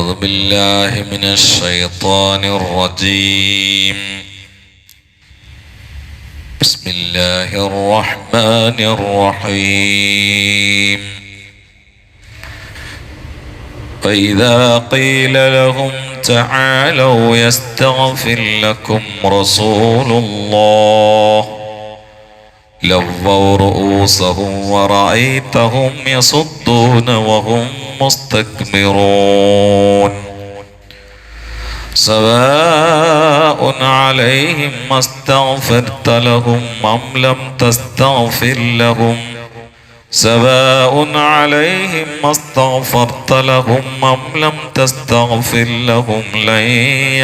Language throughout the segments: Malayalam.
أعوذ بالله من الشيطان الرجيم. بسم الله الرحمن الرحيم. فإذا قيل لهم تعالوا يستغفر لكم رسول الله. لووا رؤوسهم ورأيتهم يصدون وهم مستكبرون. سواء عليهم ما استغفرت لهم أم لم تستغفر لهم. سواء عليهم ما استغفرت لهم أم لم تستغفر لهم لن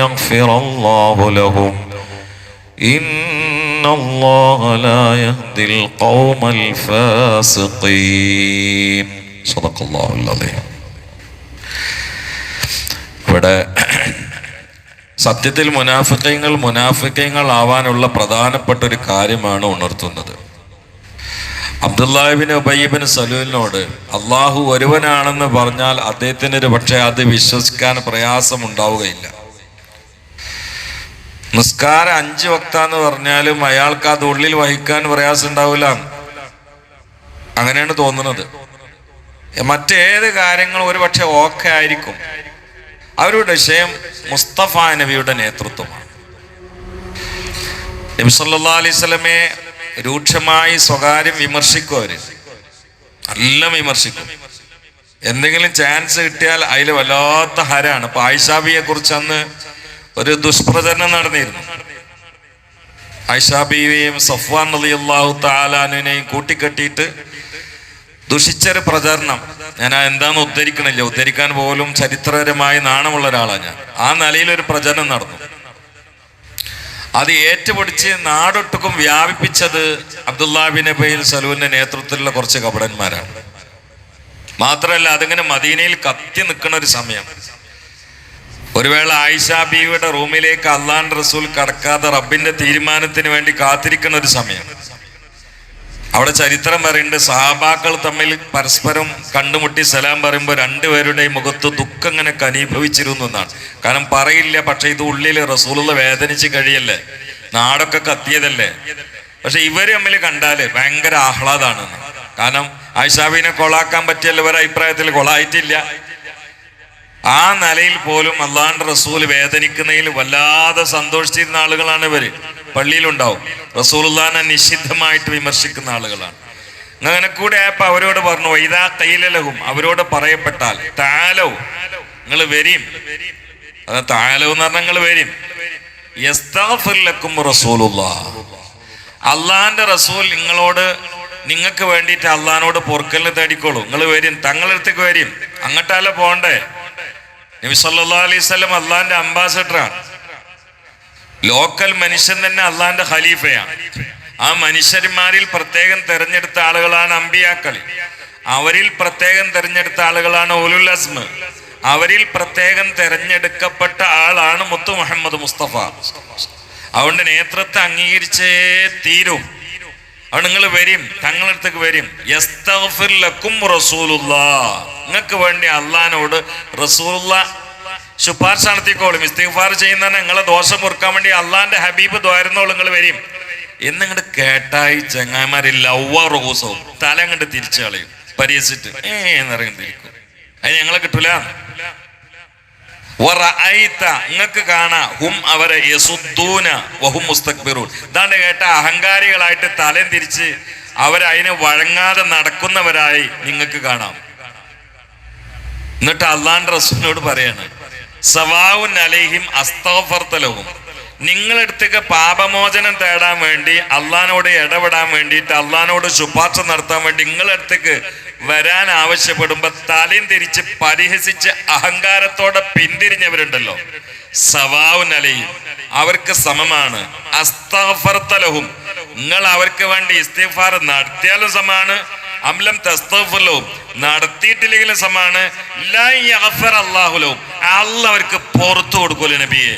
يغفر الله لهم. إن الله لا يهدي القوم الفاسقين. صدق الله العظيم. ഇവിടെ സത്യത്തിൽ മുനാഫിക്കങ്ങൾ മുനാഫിക്കങ്ങൾ ആവാനുള്ള പ്രധാനപ്പെട്ട ഒരു കാര്യമാണ് ഉണർത്തുന്നത്. അബ്ദുല്ലാഹിബിൻ ഉബയ്യബിൻ സലൂലിനോട് അള്ളാഹു ഒരുവനാണെന്ന് പറഞ്ഞാൽ അദ്ദേഹത്തിന് ഒരു പക്ഷേ അത് വിശ്വസിക്കാൻ പ്രയാസം ഉണ്ടാവുകയില്ല നിസ്കാരം അഞ്ച് വക്താന്ന് പറഞ്ഞാലും അയാൾക്ക് അത് ഉള്ളിൽ വഹിക്കാൻ പ്രയാസം ഉണ്ടാവില്ല അങ്ങനെയാണ് തോന്നുന്നത്. മറ്റേത് കാര്യങ്ങൾ ഒരു പക്ഷെ ഓക്കെ ആയിരിക്കും. അവരുടെ വിഷയം മുസ്തഫ നബിയുടെ നേതൃത്വമാണ്. നബി സല്ലാ അലൈഹി രൂക്ഷമായി സ്വകാര്യം വിമർശിക്കും അവർ നല്ല വിമർശിക്കും. എന്തെങ്കിലും ചാൻസ് കിട്ടിയാൽ അതിൽ വല്ലാത്ത ഹരാണ്. ഇപ്പൊ ആയിഷാബിയെ കുറിച്ച് അന്ന് ഒരു ദുഷ്പ്രചരണം നടന്നിരുന്നു. ഐഷാബിയെയും സഫ്വാൻ അലി അള്ളാഹു താലാനുവിനെയും കൂട്ടിക്കെട്ടിയിട്ട് ദുഷിച്ചൊരു പ്രചരണം. ഞാൻ എന്താന്ന് ഉദ്ധരിക്കണില്ല. ഉദ്ധരിക്കാൻ പോലും ചരിത്രപരമായി നാണമുള്ള ഒരാളാണ് ഞാൻ. ആ നിലയിൽ ഒരു പ്രചരണം നടന്നു. അത് ഏറ്റുപിടിച്ച് നാടൊട്ടുക്കും വ്യാപിപ്പിച്ചത് അബ്ദുല്ലാബിൻ അബൈൽ സലൂന്റെ നേതൃത്വത്തിലുള്ള കുറച്ച് കപടന്മാരാണ്. മാത്രമല്ല അതിങ്ങനെ മദീനയിൽ കത്തി നിൽക്കുന്ന ഒരു സമയം. ഒരു വേള ആയിഷ റൂമിലേക്ക് അള്ളാൻ റസൂൽ കടക്കാതെ റബ്ബിന്റെ തീരുമാനത്തിന് വേണ്ടി കാത്തിരിക്കുന്ന ഒരു സമയം. അവിടെ ചരിത്രം പറയുന്നുണ്ട് സഹാബാക്കൾ തമ്മിൽ പരസ്പരം കണ്ടുമുട്ടി സലാം പറയുമ്പോൾ രണ്ടുപേരുടെയും മുഖത്ത് ദുഃഖം ഇങ്ങനെ കനീഭവിച്ചിരുന്നു എന്നാണ്. കാരണം പറയില്ല പക്ഷെ ഇത് ഉള്ളിൽ റസൂലുള്ള വേദനിച്ച് കഴിയല്ലേ നാടൊക്കെ കത്തിയതല്ലേ. പക്ഷെ ഇവർ തമ്മിൽ കണ്ടാൽ ഭയങ്കര ആഹ്ലാദാണ്. കാരണം ആയിഷാബിനെ കൊളാക്കാൻ പറ്റിയല്ല ഒരു അഭിപ്രായത്തിൽ കൊളായിട്ടില്ല. ആ നിലയിൽ പോലും അള്ളാണ്ട് റസൂൽ വേദനിക്കുന്നതിൽ വല്ലാതെ സന്തോഷിച്ചിരുന്ന ആളുകളാണ് ഇവർ. പള്ളിയിലുണ്ടാവും. റസൂലുല്ലാനെ നിഷിദ്ധമായിട്ട് വിമർശിക്കുന്ന ആളുകളാണ്. അങ്ങനെ കൂടെ ആയപ്പോ അവരോട് പറഞ്ഞു വൈദാ കയ്യിലലഹും അവരോട് പറയപ്പെട്ടാൽ താലോ. നിങ്ങൾ വരും. അതാ താലോ എന്ന് പറഞ്ഞാൽ നിങ്ങൾ വരും. അള്ളാന്റെ റസൂൽ നിങ്ങളോട് നിങ്ങൾക്ക് വേണ്ടിയിട്ട് അള്ളഹാനോട് പൊറുക്കലിന് തേടിക്കോളൂ. നിങ്ങൾ വരും. തങ്ങളടുത്തേക്ക് വരും. അങ്ങോട്ടല്ല പോണ്ടേ നബി സല്ലാ അലൈഹി സ്വലം അള്ളാന്റെ അംബാസഡറാണ്. ലോക്കൽ മനുഷ്യൻ തന്നെ അള്ളാന്റെ ഖലീഫയാണ്. ആ മനുഷ്യന്മാരിൽ പ്രത്യേകം തെരഞ്ഞെടുത്ത ആളുകളാണ് അമ്പിയാക്കൾ അവരിൽ പ്രത്യേകം തെരഞ്ഞെടുത്ത ആളുകളാണ് ഉലുൽ അസ്മ. അവരിൽ പ്രത്യേകം തെരഞ്ഞെടുക്കപ്പെട്ട ആളാണ് മുത്തു മുഹമ്മദ് മുസ്തഫ. അതുകൊണ്ട് നേതൃത്വം അംഗീകരിച്ചേ തീരും. അവിടെ നിങ്ങൾ വരും തങ്ങളടുത്തേക്ക് വരും. നിങ്ങൾക്ക് വേണ്ടി അള്ളഹാനോട് റസൂലുള്ള ശുപാർശ നടത്തിക്കോളും. ഇസ്തിഫാർ ചെയ്യുന്ന നിങ്ങളെ ദോഷം മുറുക്കാൻ വേണ്ടി അള്ളാന്റെ ഹബീബ് ദ്വാരുന്നോളും നിങ്ങൾ വരും. എന്നിങ്ങോട്ട് കേട്ടായി ചങ്ങായിമാരെ ലവ്വ റോസവും തല അങ്ങോട്ട് തിരിച്ചു കളയും. പരിഹസിച്ചിട്ട് ഏ എന്നറിയണ്ടിരിക്കും അത് ഞങ്ങളെ കിട്ടൂല. നിങ്ങൾക്ക് കാണാ. ഹും അവരെ യസുദ്ദൂന വഹും മുസ്തക്ബിറൂൻ. ഇതാണ്ട് കേട്ട അഹങ്കാരികളായിട്ട് തലം തിരിച്ച് അവരതിനെ വഴങ്ങാതെ നടക്കുന്നവരായി നിങ്ങൾക്ക് കാണാം. എന്നിട്ട് അള്ളാൻ റസൂലിനോട് പറയാണ്. സവാവുൻ അലൈഹിം അസ്തോഫർത്തലവും നിങ്ങളടുത്തേക്ക് പാപമോചനം തേടാൻ വേണ്ടി അള്ളഹാനോട് ഇടപെടാൻ വേണ്ടിയിട്ട് അള്ളഹാനോട് ശുപാർശ നടത്താൻ വേണ്ടി നിങ്ങളടുത്തേക്ക് വരാൻ ആവശ്യപ്പെടുമ്പോ തലയും തിരിച്ച് പരിഹസിച്ച് അഹങ്കാരത്തോടെ പിന്തിരിഞ്ഞവരുണ്ടല്ലോ. സവാവുൻ അലയും അവർക്ക് സമമാണ്. അസ്തഫർത്തലഹും നിങ്ങൾ അവർക്ക് വേണ്ടി ഇസ്തിഫാർ നടത്തിയാലും സമാണ്. അംലം തസ്തഫലവും നടത്തിയിട്ടില്ലെങ്കിലും സമാണ് അള്ളാഹുലവും അല്ല പുറത്തു കൊടുക്കൂല നബിയെ.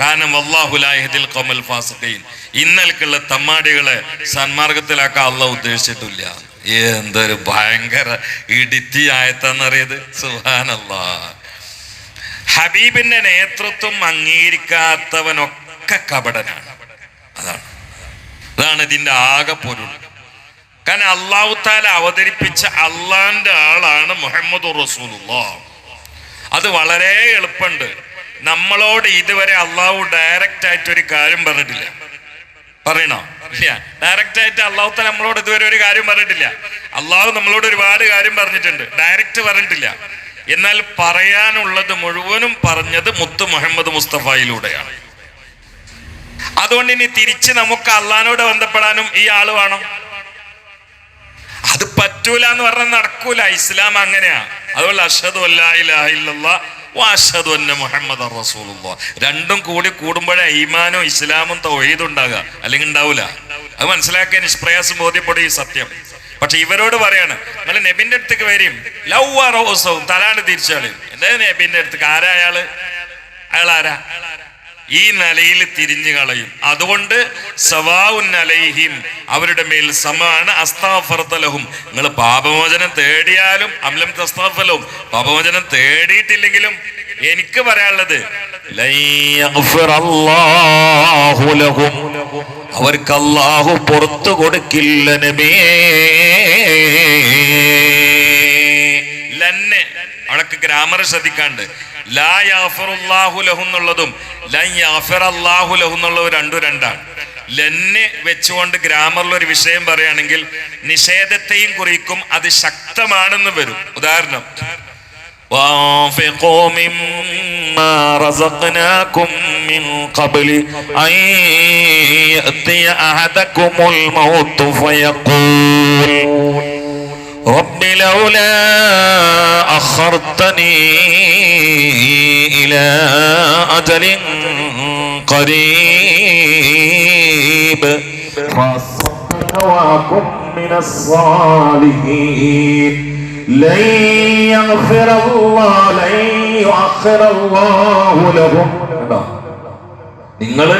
കാരണം വല്ലാഹുലാഹിദിൽ കൊമൽ ഫാസഖീൻ. ഇന്നലക്കുള്ള തമ്മാടികളെ സന്മാർഗത്തിലാക്കാൻ അള്ളാഹ് ഉദ്ദേശിച്ചിട്ടില്ല. എന്തൊരു ഭയങ്കര ഇടിത്തി ആയത്താന്നറിയത്. സുഹാനല്ലാ ഹബീബിന്റെ നേതൃത്വം അംഗീകരിക്കാത്തവനൊക്കെ കപടനാണ്. അതാണ്. അതാണ് ഇതിന്റെ ആകെ പൊരുൾ. കാരണം അള്ളാഹു താല അവതരിപ്പിച്ച അള്ളാന്റെ ആളാണ് മുഹമ്മദ് റസൂലുള്ള. അത് വളരെ എളുപ്പമുണ്ട്. നമ്മളോട് ഇതുവരെ അള്ളാഹു ഡയറക്റ്റ് ആയിട്ട് ഒരു കാര്യം പറഞ്ഞിട്ടില്ല. പറയണോ? ഡയറക്റ്റ് ആയിട്ട് അള്ളാഹു താല നമ്മളോട് ഇതുവരെ ഒരു കാര്യം പറഞ്ഞിട്ടില്ല. അള്ളാഹു നമ്മളോട് ഒരുപാട് കാര്യം പറഞ്ഞിട്ടുണ്ട്. ഡയറക്റ്റ് പറഞ്ഞിട്ടില്ല. എന്നാൽ പറയാനുള്ളത് മുഴുവനും പറഞ്ഞത് മുത്തു മുഹമ്മദ് മുസ്തഫയിലൂടെയാണ്. അതുകൊണ്ട് ഇനി തിരിച്ച് നമുക്ക് അള്ളഹാനോട് ബന്ധപ്പെടാനും ഈ ആൾ വേണം. അത് പറ്റൂല എന്ന് പറഞ്ഞാൽ നടക്കൂല. ഇസ്ലാം അങ്ങനെയാ. അതുപോലെ അഷദു മുഹമ്മദ് റസൂലുള്ള. രണ്ടും കൂടി കൂടുമ്പോഴേ ഈമാനും ഇസ്ലാമും തൗഹീദും ഉണ്ടാകുക അല്ലെങ്കിൽ ഉണ്ടാവൂല. അത് മനസ്സിലാക്കാൻ നിഷ്പ്രയാസം ബോധ്യപ്പെടും ഈ സത്യം. പക്ഷെ ഇവരോട് പറയാണ് നിങ്ങൾ നബിന്റെ അടുത്തേക്ക് വരും. ലവ് റോസവും തലാണ് തിരിച്ചാളും എന്താ നബിന്റെ അടുത്തേക്ക്? ആരാ അയാൾ? അയാൾ ആരാ ഈ നിലയിൽ തിരിഞ്ഞു കളയും. അതുകൊണ്ട് സവാഉൻ അലൈഹിം അവരുടെ മേൽ സമാണ് അസ്താഫർത്തലഹും നിങ്ങൾ പാപമോചനം തേടിയാലും അമലം തസ്താഫലവും പാപമോചനം തേടിയിട്ടില്ലെങ്കിലും എനിക്ക് പറയാനുള്ളത്. അവർക്ക് അല്ലാഹു പുറത്തു കൊടുക്കില്ല ലന്ന് ഗ്രാമർ ശ്രദ്ധിക്കാണ്ട്. ലാ യാഫിറുല്ലാഹു ലഹു എന്നുള്ളതും ലഹു എന്നുള്ളതും രണ്ടും രണ്ടാണ് ലന്ന് വെച്ചുകൊണ്ട് ഗ്രാമറിൽ ഒരു വിഷയം പറയുകയാണെങ്കിൽ നിഷേധത്തെയും കുറിക്കും അത് ശക്തമാണെന്ന് വരും ഉദാഹരണം وأنفقوا مما رزقناكم من قبل أن يأتي أحدكم الموت فيقول رب لولا أخرتني إلى أجل قريب فأصدق وأكن من الصالحين لن يغفر الله لن يؤخر الله لهم നിങ്ങള്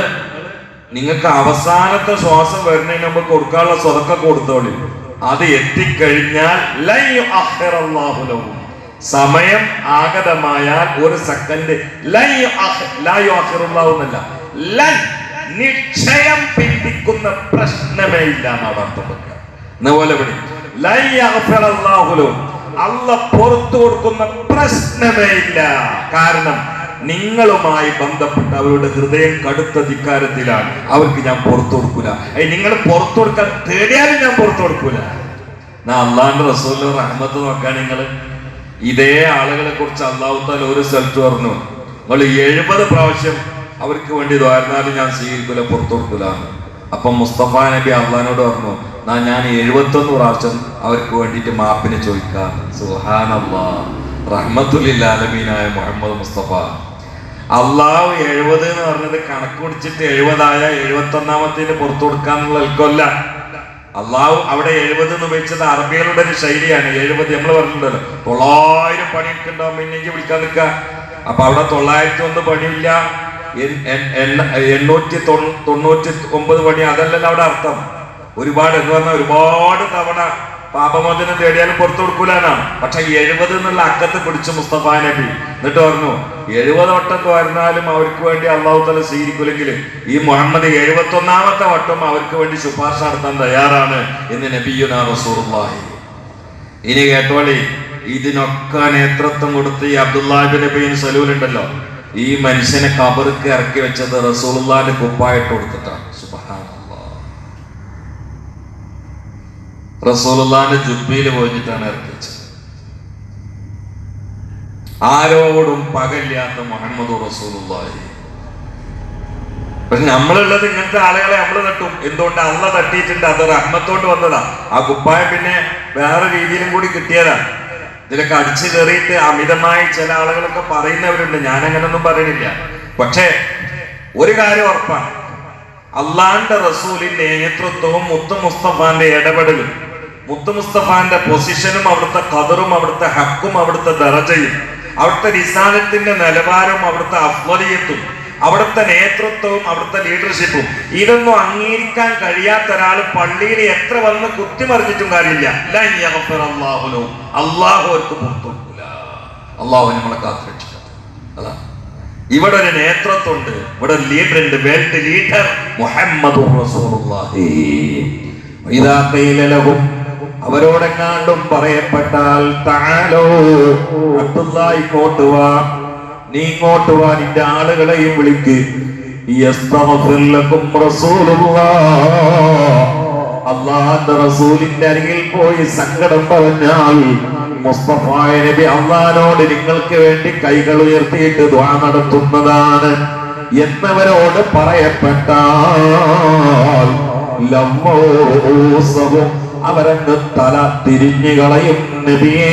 നിങ്ങൾക്ക് അവസാനത്തെ ശ്വാസം വരുന്നതിന് മുമ്പ് കൊടുക്കാനുള്ള സ്വതക്ക കൊടുത്തോളി അത് എത്തിക്കഴിഞ്ഞാൽ ലൻ യുഅഖിറല്ലാഹു ലഹു. സമയം ആഗതമായാൽ ഒരു സെക്കൻഡ് എന്നല്ല. നിശ്ചയം പിന്തിക്കുന്ന പ്രശ്നമേ ഇല്ല എന്നാണ് അർത്ഥം വെക്കുക എന്നുപോലെ അല്ല പുറത്തു കൊടുക്കുന്ന പ്രശ്നമേ ഇല്ല. കാരണം നിങ്ങളുമായി ബന്ധപ്പെട്ട അവരുടെ ഹൃദയം കടുത്ത ധിക്കാരത്തിലാണ്. അവർക്ക് ഞാൻ പുറത്തു കൊടുക്കൂല. നിങ്ങൾ പുറത്തു കൊടുക്കാൻ തേടിയാലും ഞാൻ പുറത്തു കൊടുക്കൂല. എന്നാ അള്ളാന്റെ റസൂലിന്റെ റഹ്മത്ത് നോക്കാൻ നിങ്ങൾ ഇതേ ആളുകളെ കുറിച്ച് അള്ളാഹുത്താൽ ഒരു സ്ഥലത്ത് പറഞ്ഞു നമ്മൾ എഴുപത് പ്രാവശ്യം അവർക്ക് വേണ്ടി ദ്വാരുന്നാലും ഞാൻ സ്വീകരിക്കൂല പുറത്തു കൊടുക്കൂല എന്ന്. അപ്പം മുസ്തഫ നബി അള്ളഹാനോട് പറഞ്ഞു നാ ഞാൻ എഴുപത്തൊന്ന് പ്രാവശ്യം അവർക്ക് വേണ്ടിയിട്ട് മാപ്പിന് ചോദിക്കാം. സുഹാനല്ലാ റഹ്മത്തുലില്ലാലമീനായ മുഹമ്മദ് മുസ്തഫ. അള്ളാഹു എഴുപത് എന്ന് പറഞ്ഞത് കണക്ക് പിടിച്ചിട്ട് എഴുപതായ എഴുപത്തൊന്നാമത്തിന് പുറത്തു കൊടുക്കാന്നുള്ള എൽക്കൊല്ല അള്ളാഹു അവിടെ എഴുപത് എന്ന് ഉപയോഗിച്ചത് അറബികളുടെ ഒരു ശൈലിയാണ്. എഴുപത് നമ്മൾ പറഞ്ഞിട്ടുണ്ടല്ലോ. തൊള്ളായിരം പണിയൊക്കെ ഉണ്ടാവും പിന്നെ വിളിക്കാൻ നിൽക്ക അപ്പൊ അവിടെ തൊള്ളായിരത്തി ഒന്ന് പണിയില്ല എണ്ണൂറ്റി തൊണ്ണൂറ്റി ഒമ്പത് പണി. അതല്ലല്ലോ അവിടെ അർത്ഥം. ഒരുപാട് എന്ന് പറഞ്ഞാൽ ഒരുപാട് തവണ പാപമോചനം തേടിയാലും പുറത്തു കൊടുക്കൂലാണ് പക്ഷെ എഴുപത് എന്നുള്ള അക്കത്ത് പിടിച്ചു മുസ്തഫ നബി എന്നിട്ട് പറഞ്ഞു എഴുപത് വട്ടം പറഞ്ഞാലും അവർക്ക് വേണ്ടി അള്ളാഹു തല സ്വീകരിക്കൂലെങ്കിൽ ഈ മുഹമ്മദ് എഴുപത്തി ഒന്നാമത്തെ വട്ടം അവർക്ക് വേണ്ടി ശുപാർശ നടത്താൻ തയ്യാറാണ് എന്ന് നബിയുന ഇനി കേട്ടോളി ഇതിനൊക്കെ നേതൃത്വം കൊടുത്ത് ഈ അബ്ദുല്ലാബി നബീൻ സലൂലുണ്ടല്ലോ. ഈ മനുഷ്യനെ കബർക്ക് ഇറക്കി വെച്ചത് റസൂലുള്ളാന്റെ കുപ്പായിട്ട് കൊടുത്തിട്ടാണ്. റസൂലുള്ളാന്റെ ജുബയിൽ പോയിട്ടാണ് ഇറക്കിച്ചത് ആരോടും പകല്ലാത്ത മുഹമ്മദ് റസൂലുള്ളാഹി. പക്ഷെ നമ്മളുള്ളത് ഇങ്ങനത്തെ ആളുകളെ നമ്മൾ തട്ടും. എന്തുകൊണ്ട് അള്ള തട്ടിയിട്ടുണ്ട്? അത് റഹ്മത്തോണ്ട് വന്നതാ. ആ കുപ്പായം പിന്നെ വേറെ രീതിയിലും കൂടി കിട്ടിയതാ. ഇതിലൊക്കെ അടിച്ചു കയറിയിട്ട് അമിതമായി ചില ആളുകളൊക്കെ പറയുന്നവരുണ്ട്. ഞാൻ അങ്ങനൊന്നും പറയണില്ല. പക്ഷേ ഒരു കാര്യം ഉറപ്പാണ്. അള്ളാന്റെ റസൂലിന്റെ നേതൃത്വവും മുത്തു മുസ്തഫാന്റെ ഇടപെടലും മുത്ത് മുസ്തഫാന്റെ പൊസിഷനും അവിടുത്തെ കതറും അവിടുത്തെ ഹക്കും അവിടുത്തെ ദറജയും അവിടുത്തെ റിസാലത്തിന്റെ നിലവാരവും അവിടുത്തെ അഫ്വലിയത്തും അവിടുത്തെ നേതൃത്വവും അവിടുത്തെ ലീഡർഷിപ്പും ഇതൊന്നും അംഗീകരിക്കാൻ കഴിയാത്ത ഒരാൾ പള്ളിയിൽ എത്ര വന്ന് കുത്തിമറിഞ്ഞിട്ടും കാര്യമില്ല. ലൻ യഗ്ഫിർ അല്ലാഹു ലഹു. അള്ളാഹു അവർക്ക് പുറത്തു കൊടുക്കൂല അള്ളാഹു നമ്മളെ കാത്തുരക്ഷിക്കട്ടെ അതാ. ഇവിടെ ഒരു നേതൃത്വമുണ്ട്. ഇവിടെ ഒരു ലീഡർ ഉണ്ട്. വേൾഡ് ലീഡർ മുഹമ്മദ് അവരോടെങ്ങാണ്ടും പറയപ്പെട്ടാൽ താലോ അബ്ദുള്ള ഇങ്ങോട്ട് വാ. നീ ഇങ്ങോട്ട് വാ നിന്റെ ആളുകളെയും വിളിക്ക്. അള്ളാന്റെ റസൂലിന്റെ അരികിൽ പോയി സങ്കടം പറഞ്ഞാൽ മുസ്തഫായ നബി അള്ളഹാനോട് നിങ്ങൾക്ക് വേണ്ടി കൈകൾ ഉയർത്തിയിട്ട് ദ്വാ നടത്തുന്നതാണ് എന്നവരോട് പറയപ്പെട്ടാൽ ലമ്മോസവും അവരങ്ങ് തല തിരിഞ്ഞു കളയും നബിയേ.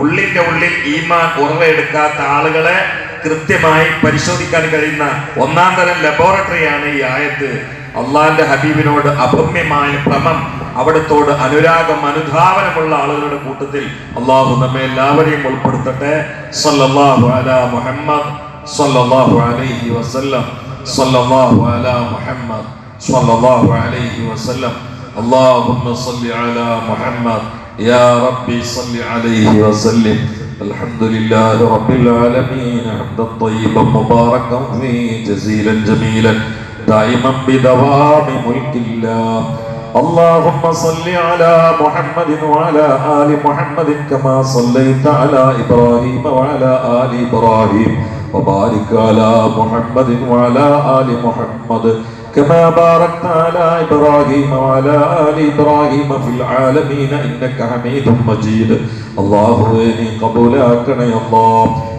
ഉള്ളിന്റെ ഉള്ളിൽ ഈമാൻ ഉറവെടുക്കാത്ത ആളുകളെ കൃത്യമായി പരിശോധിക്കാൻ കഴിയുന്ന ഒന്നാം തരം ലബോറട്ടറിയാണ് ഈ ആയത്ത്. അള്ളാന്റെ ഹബീബിനോട് അഭമ്യമായ ഭ്രമം അവിടത്തോട് അനുരാഗം അനുധാവനമുള്ള ആളുകളുടെ കൂട്ടത്തിൽ അള്ളാഹു നമ്മെ എല്ലാവരെയും ഉൾപ്പെടുത്തട്ടെ. സല്ലല്ലാഹു അലാ മുഹമ്മദ് സല്ലല്ലാഹു അലൈഹി വസല്ലം. صلى الله على محمد صلى الله عليه وسلم اللهم صل على محمد يا ربي صل عليه وسلم الحمد لله رب العالمين حمدا طيبا مباركا فيه جزيلا جميلا دائما بدوام ملك الله اللهم صل على محمد وعلى آل محمد كما صليت على إبراهيم وعلى آل إبراهيم وبارك على محمد وعلى آل محمد كما باركت على إبراهيم وعلى آل إبراهيم في العالمين إنك حميد مجيد الله നീ കബൂലാക്കണേ അല്ലാ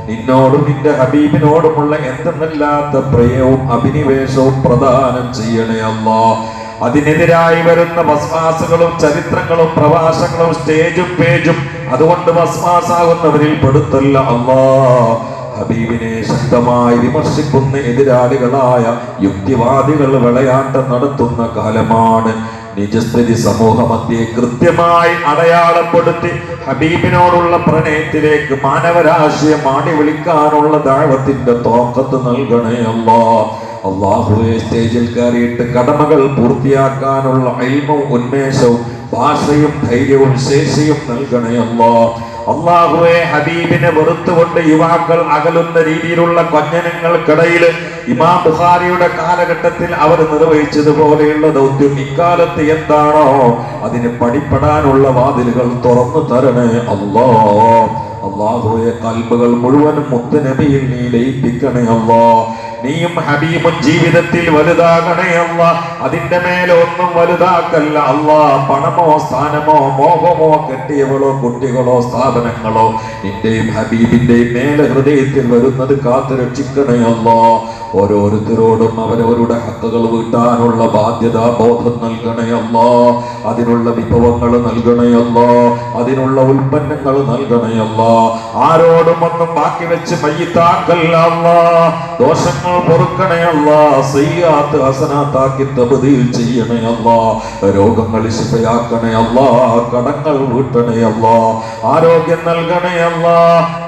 നിന്നോടും നിന്റെ ഹബീബിനോടുമുള്ള എന്തെന്നല്ലാത്ത പ്രിയവും അഭിനിവേശവും പ്രദാനം ചെയ്യണേ അല്ലാ അതിനെതിരായി വരുന്ന വസ്വാസുകളും ചരിത്രങ്ങളും പ്രവാസങ്ങളും സ്റ്റേജും പേജും അതുകൊണ്ട് വസ്വാസാകുന്നവരിൽ പെടുത്തല്ല അല്ലാ ഹബീബിനെ ശക്തമായി വിമർശിക്കുന്ന എതിരാളികളായ യുക്തിവാദികൾ വിളയാട്ടം നടത്തുന്ന കാലമാണ്. നിജസ്ഥിതി സമൂഹമധ്യെ കൃത്യമായി അടയാളപ്പെടുത്തി ഹബീബിനോടുള്ള പ്രണയത്തിലേക്ക് മാനവരാശിയെ മാടി വിളിക്കാനുള്ള ദാഴത്തിന്റെ തോക്കത്ത് നൽകണേ അല്ലാ അള്ളാഹുവെ സ്റ്റേജിൽ കയറിയിട്ട് കടമകൾ പൂർത്തിയാക്കാനുള്ള അയിമവും ഉന്മേഷവും ഭാഷയും ധൈര്യവും ശേഷിയും നൽകണേ അല്ലാ അള്ളാഹുവെ ഹബീബിനെ വെറുത്തുകൊണ്ട് യുവാക്കൾ അകലുന്ന രീതിയിലുള്ള കൊഞ്ഞനങ്ങൾക്കിടയിൽ ഇമാം ബുഖാരിയുടെ കാലഘട്ടത്തിൽ അവർ നിർവഹിച്ചതുപോലെയുള്ള ദൗത്യം ഇക്കാലത്ത് എന്താണോ? അതിന് പടിപ്പെടാനുള്ള വാതിലുകൾ തുറന്നു തരണേ അല്ലാ അള്ളാഹുവെ കൽബുകൾ മുഴുവനും മുത്ത് നബിയിൽ നീ ലയിപ്പിക്കണേ അള്ളാ. നീയും ഹബീബും ജീവിതത്തിൽ വലുതാകണേ അല്ല അതിന്റെ മേലെ ഒന്നും വലുതാക്കല്ല അല്ല പണമോ സ്ഥാനമോ മോഹമോ കെട്ടിയവളോ കുട്ടികളോ സ്ഥാപനങ്ങളോ നിന്റെയും ഹബീബിന്റെയും മേലെ ഹൃദയത്തിൽ വരുന്നത് കാത്തു രക്ഷിക്കണേ അല്ലോ ഓരോരുത്തരോടും അവരവരുടെ ഹക്കുകൾ വീട്ടാനുള്ള ബാധ്യത ബോധം നൽകണയല്ല അതിനുള്ള വിഭവങ്ങൾ നൽകണയല്ല അതിനുള്ള ഉൽപ്പന്നങ്ങൾ നൽകണയല്ല ആരോടും ഒന്നും ബാക്കി വെച്ച് മയ്യത്താക്കല്ല ദോഷങ്ങൾ പൊറുക്കണയല്ല സയ്യാത്ത് ഹസനാത്താക്കി തബദീൽ ചെയ്യണയല്ല രോഗങ്ങൾ ശിഫയാക്കണയല്ല കടങ്ങൾ വീട്ടണയല്ല ആരോഗ്യം നൽകണയല്ല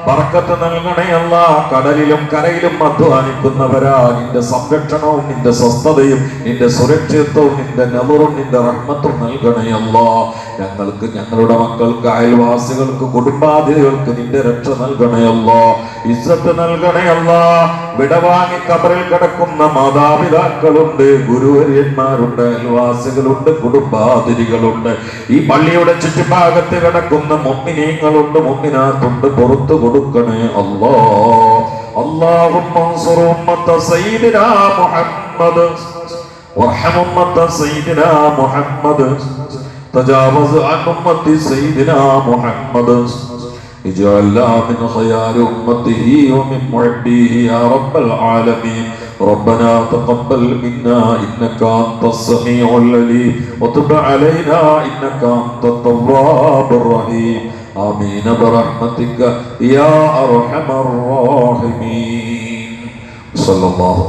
പറക്കത്ത് നൽകണയല്ല കടലിലും കരയിലും അധ്വാനിക്കുന്നവരാ നിന്റെ സംരക്ഷണവും നിന്റെ സ്വസ്ഥതയും നിന്റെ സുരക്ഷിതത്വവും നിന്റെ നെവറും നിന്റെ റഹ്മത്തും നൽകണേ അല്ല. ഞങ്ങൾക്ക് ഞങ്ങളുടെ മക്കൾക്ക് അയൽവാസികൾക്ക് കുടുംബാതിഥികൾക്ക് നിന്റെ രക്ഷ നൽകണേ അല്ല. ഇസ്സത്ത് നൽകണേ അല്ല. വിടവാങ്ങി കബറിൽ കിടക്കുന്ന മാതാപിതാക്കളുണ്ട് ഗുരുവര്യന്മാരുണ്ട് അയൽവാസികളുണ്ട് കുടുംബാതിരികളുണ്ട് ഈ പള്ളിയുടെ ചുറ്റുഭാഗത്ത് കിടക്കുന്ന മുമ്മിനീങ്ങളുണ്ട് മുമ്മിനാത്തുണ്ട് പുറത്തു കൊടുക്കണേ അല്ലോ. اللهم انصر أمة سيدنا محمد وارحم أمة سيدنا محمد تجاوز عن أمة سيدنا محمد اجعلنا من خيار أمته ومن محبيه يا رب العالمين ربنا تقبل منا إنك أنت السميع العليم وتب علينا إنك أنت التواب الرحيم آمين برحمتك يا أرحم الراحمين. صلى الله